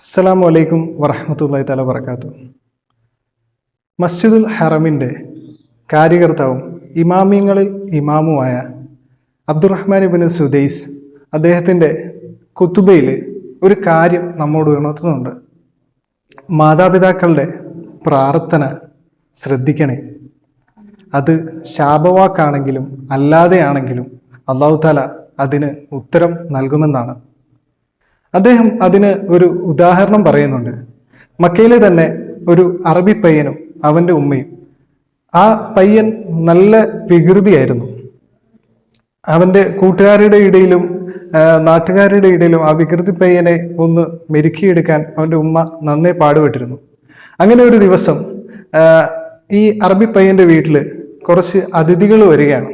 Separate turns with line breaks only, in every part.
അസ്സലാമു വലൈക്കും വറഹമത്തല്ലാ തല വർക്കാത്തു മസ്ജിദുൽ ഹറമിന്റെ കാര്യകർത്താവും ഇമാമിയങ്ങളിൽ ഇമാമുമായ അബ്ദുറഹ്മാൻ ഇബിൻ സുദൈസ് അദ്ദേഹത്തിന്റെ കുത്തുബയിൽ ഒരു കാര്യം നമ്മോട് ഉണർത്തുന്നുണ്ട്. മാതാപിതാക്കളുടെ പ്രാർത്ഥന ശ്രദ്ധിക്കണേ. അത് ശാപവാക്കാണെങ്കിലും അല്ലാതെയാണെങ്കിലും അള്ളാഹു താല അതിന് ഉത്തരം നൽകുമെന്നാണ്. അദ്ദേഹം അതിന് ഒരു ഉദാഹരണം പറയുന്നുണ്ട്. മക്കയിലെ തന്നെ ഒരു അറബി പയ്യനും അവന്റെ ഉമ്മയും. ആ പയ്യൻ നല്ല വികൃതിയായിരുന്നു. അവന്റെ കൂട്ടുകാരുടെ ഇടയിലും നാട്ടുകാരുടെ ഇടയിലും ആ വികൃതി പയ്യനെ ഒന്ന് മെരുക്കിയെടുക്കാൻ അവന്റെ ഉമ്മ നന്നേ പാടുപെട്ടിരുന്നു. അങ്ങനെ ഒരു ദിവസം ഈ അറബി പയ്യന്റെ വീട്ടിൽ കുറച്ച് അതിഥികൾ വരികയാണ്.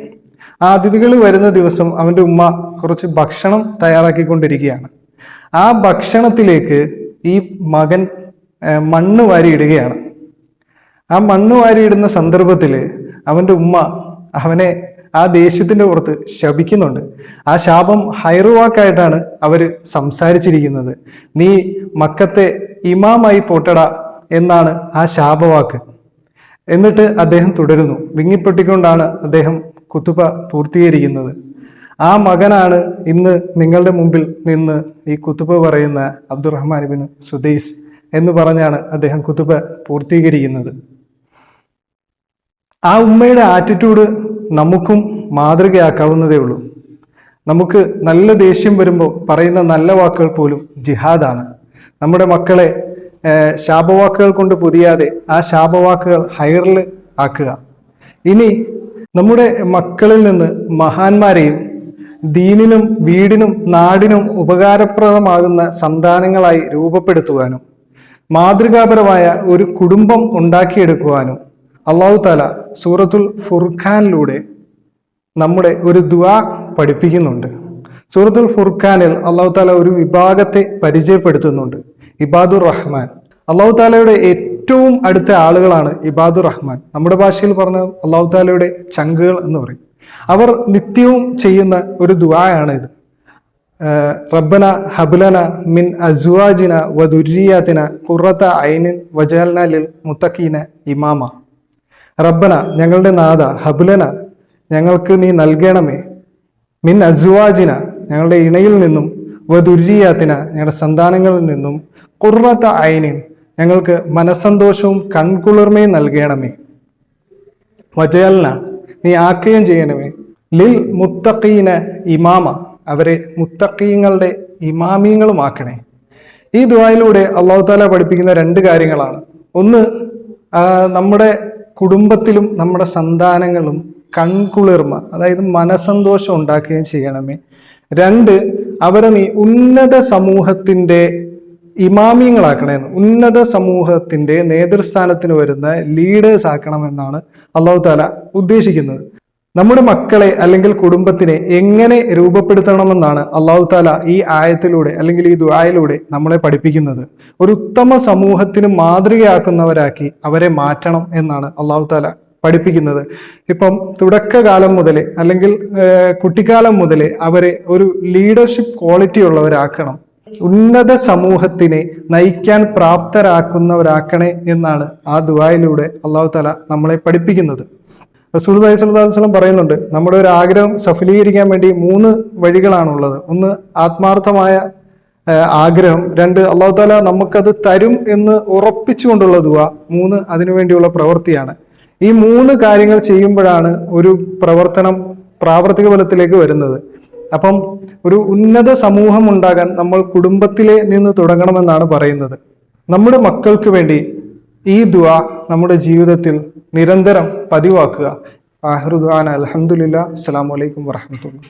ആ അതിഥികൾ വരുന്ന ദിവസം അവന്റെ ഉമ്മ കുറച്ച് ഭക്ഷണം തയ്യാറാക്കിക്കൊണ്ടിരിക്കുകയാണ്. ആ ഭക്ഷണത്തിലേക്ക് ഈ മകൻ മണ്ണ് വാരിയിടുകയാണ്. ആ മണ്ണ് വാരിയിടുന്ന സന്ദർഭത്തിൽ അവന്റെ ഉമ്മ അവനെ ആ ദേഷ്യത്തിന്റെ പുറത്ത് ശപിക്കുന്നുണ്ട്. ആ ശാപം ഹൈറുവാക്കായിട്ടാണ് അവർ സംസാരിച്ചിരിക്കുന്നത്. നീ മക്കത്തെ ഇമാമായി പോട്ടട എന്നാണ് ആ ശാപവാക്ക്. എന്നിട്ട് അദ്ദേഹം തുടരുന്നു. വിങ്ങിപ്പൊട്ടിക്കൊണ്ടാണ് അദ്ദേഹം കുത്തുപ പൂർത്തീകരിക്കുന്നത്. ആ മകനാണ് ഇന്ന് നിങ്ങളുടെ മുമ്പിൽ നിന്ന് ഈ കുത്തുബ പറയുന്ന അബ്ദുറഹ്മാൻ ബിൻ സുദൈസ് എന്ന് പറഞ്ഞാണ് അദ്ദേഹം കുത്തുബ പൂർത്തീകരിക്കുന്നത്. ആ ഉമ്മയുടെ ആറ്റിറ്റ്യൂഡ് നമുക്കും മാതൃകയാക്കാവുന്നതേ ഉള്ളൂ. നമുക്ക് നല്ല ദേഷ്യം വരുമ്പോൾ പറയുന്ന നല്ല വാക്കുകൾ പോലും ജിഹാദാണ്. നമ്മുടെ മക്കളെ ശാപവാക്കുകൾ കൊണ്ട് പൊതിയാതെ ആ ശാപവാക്കുകൾ ഹയറിൽ ആക്കുക. ഇനി നമ്മുടെ മക്കളിൽ നിന്ന് മഹാന്മാരെയും ദീനിനും വീടിനും നാടിനും ഉപകാരപ്രദമാകുന്ന സന്താനങ്ങളായി രൂപപ്പെടുത്തുവാനും മാതൃകാപരമായ ഒരു കുടുംബം ഉണ്ടാക്കിയെടുക്കുവാനും അള്ളാഹു താല സൂറത്തുൽ ഫുർഖാനിലൂടെ നമ്മുടെ ഒരു ദുആ പഠിപ്പിക്കുന്നുണ്ട്. സൂറത്തുൽ ഫുർഖാനിൽ അള്ളാഹു താല ഒരു വിഭാഗത്തെ പരിചയപ്പെടുത്തുന്നുണ്ട്. ഇബാദുർ റഹ്മാൻ. അള്ളാഹു താലയുടെ ഏറ്റവും അടുത്ത ആളുകളാണ് ഇബാദുർ റഹ്മാൻ. നമ്മുടെ ഭാഷയിൽ പറഞ്ഞ അള്ളാഹു താലയുടെ ചങ്കുകൾ എന്ന് പറയും. അവർ നിത്യവും ചെയ്യുന്ന ഒരു ദുആയാണ് ഇത് റബ്ബന ഹബ്ലന മിൻ അസ്വാജിന വദുരിയാത്തിന കുറത്ത ഐനിൻ വജാൽന ലിൽ മുത്തഖീന ഇമാമ. റബ്ബന ഞങ്ങളുടെ നാഥ ഹബുലന ഞങ്ങൾക്ക് നീ നൽകണമേ. മിൻ അസുവാജിന ഞങ്ങളുടെ ഇണയിൽ നിന്നും വദുരിയാത്തിന ഞങ്ങളുടെ സന്താനങ്ങളിൽ നിന്നും കുറത്ത ഐനിൻ ഞങ്ങൾക്ക് മനസ്സന്തോഷവും കൺകുളിർമയും നൽകണമേ. വജയൽന നീ ആക്കുകയും ചെയ്യണമേ. ലിൽ മുത്തഖീന ഇമാമ. അവരെ മുത്തഖീങ്ങളുടെ ഇമാമിയങ്ങളുമാക്കണേ ഈ ദ്വായിലൂടെ അള്ളാഹു താല പഠിപ്പിക്കുന്ന രണ്ട് കാര്യങ്ങളാണ്. ഒന്ന് നമ്മുടെ കുടുംബത്തിലും നമ്മുടെ സന്താനങ്ങളും കൺകുളിർമ അതായത് മനസന്തോഷം ഉണ്ടാക്കുകയും ചെയ്യണമേ. രണ്ട് അവരെ നീ ഉന്നത സമൂഹത്തിന്റെ ഇമാമിയങ്ങളാക്കണമെന്ന് ഉന്നത സമൂഹത്തിന്റെ നേതൃസ്ഥാനത്തിന് വരുന്ന ലീഡേഴ്സ് ആക്കണമെന്നാണ് അള്ളാഹു താല ഉദ്ദേശിക്കുന്നത്. നമ്മുടെ മക്കളെ അല്ലെങ്കിൽ കുടുംബത്തിനെ എങ്ങനെ രൂപപ്പെടുത്തണമെന്നാണ് അള്ളാഹു താല ഈ ആയത്തിലൂടെ അല്ലെങ്കിൽ ഈ ദുആയിലൂടെ നമ്മളെ പഠിപ്പിക്കുന്നത്. ഒരു ഉത്തമ സമൂഹത്തിന് മാതൃകയാക്കുന്നവരാക്കി അവരെ മാറ്റണം എന്നാണ് അള്ളാഹു താല പഠിപ്പിക്കുന്നത്. ഇപ്പം തുടക്കകാലം മുതൽ അല്ലെങ്കിൽ കുട്ടിക്കാലം മുതൽ അവരെ ഒരു ലീഡർഷിപ്പ് ക്വാളിറ്റി ഉള്ളവരാക്കണം. ഉന്നത സമൂഹത്തിനെ നയിക്കാൻ പ്രാപ്തരാക്കുന്നവരാക്കണേ എന്നാണ് ആ ദുബായിലൂടെ അള്ളാഹു താല നമ്മളെ പഠിപ്പിക്കുന്നത്. റസൂൽ സ്വലം പറയുന്നുണ്ട് നമ്മുടെ ഒരു ആഗ്രഹം സഫലീകരിക്കാൻ വേണ്ടി മൂന്ന് വഴികളാണുള്ളത്. ഒന്ന് ആത്മാർത്ഥമായ ആഗ്രഹം. രണ്ട് അള്ളാഹു താല നമുക്കത് തരും എന്ന് ഉറപ്പിച്ചുകൊണ്ടുള്ള ദുവ മൂന്ന് അതിനുവേണ്ടിയുള്ള പ്രവൃത്തിയാണ്. ഈ മൂന്ന് കാര്യങ്ങൾ ചെയ്യുമ്പോഴാണ് ഒരു പ്രവർത്തനം പ്രാവർത്തിക ബലത്തിലേക്ക് വരുന്നത്. അപ്പം ഒരു ഉന്നത സമൂഹം ഉണ്ടാകാൻ നമ്മൾ കുടുംബത്തിലെ നിന്ന് തുടങ്ങണമെന്നാണ് പറയുന്നത്. നമ്മുടെ മക്കൾക്ക് വേണ്ടി ഈ ദുആ നമ്മുടെ ജീവിതത്തിൽ നിരന്തരം പതിവാക്കുക. ആഹ്റുദ്വാൻ അലഹമുല്ല അസ്സാം വലൈക്കും വാഹമത്തുള്ള